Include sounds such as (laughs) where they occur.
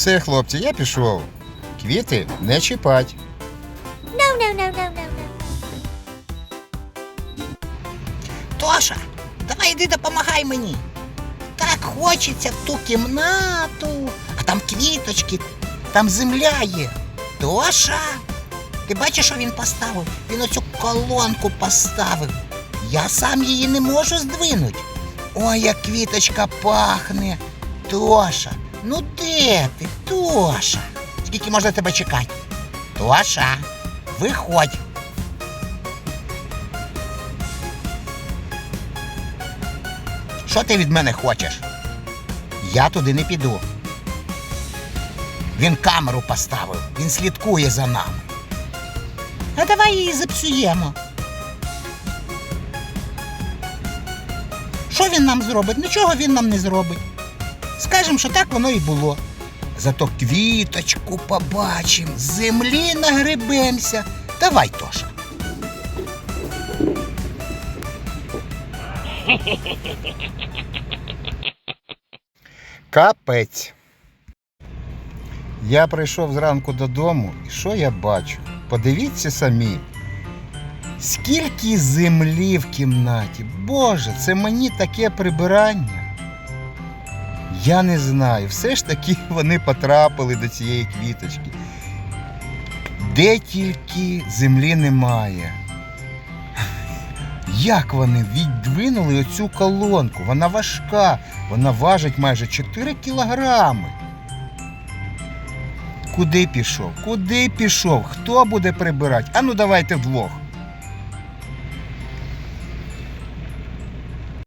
Все, хлопці, я пішов. Квіти не чіпать. No, no, no, no, no, no. Тоша, давай йди допомагай мені. Так хочеться в ту кімнату, а там квіточки, там земля є. Тоша, ти бачиш, що він поставив? Він оцю колонку поставив. Я сам її не можу здвинути. Ой, як квіточка пахне. Тоша, ну де ти, Тоша? Скільки можна тебе чекати? Тоша, виходь. Що ти від мене хочеш? Я туди не піду. Він камеру поставив, він слідкує за нами. А давай її зіпсуємо. Що він нам зробить? Нічого він нам не зробить. Скажемо, що так воно і було. Зато квіточку побачимо, з землі нагребемося. Давай, Тоша. Капець. Я прийшов зранку додому, і що я бачу? Подивіться самі. Скільки землі в кімнаті. Боже, це мені таке прибирання. Я не знаю. Все ж таки (laughs) вони потрапили до цієї квіточки. Де тільки землі немає. (laughs) Як вони віддвинули оцю колонку? Вона важка, вона важить майже 4 кілограми. Куди пішов? Куди пішов? Хто буде прибирати? Ану давайте вдвох.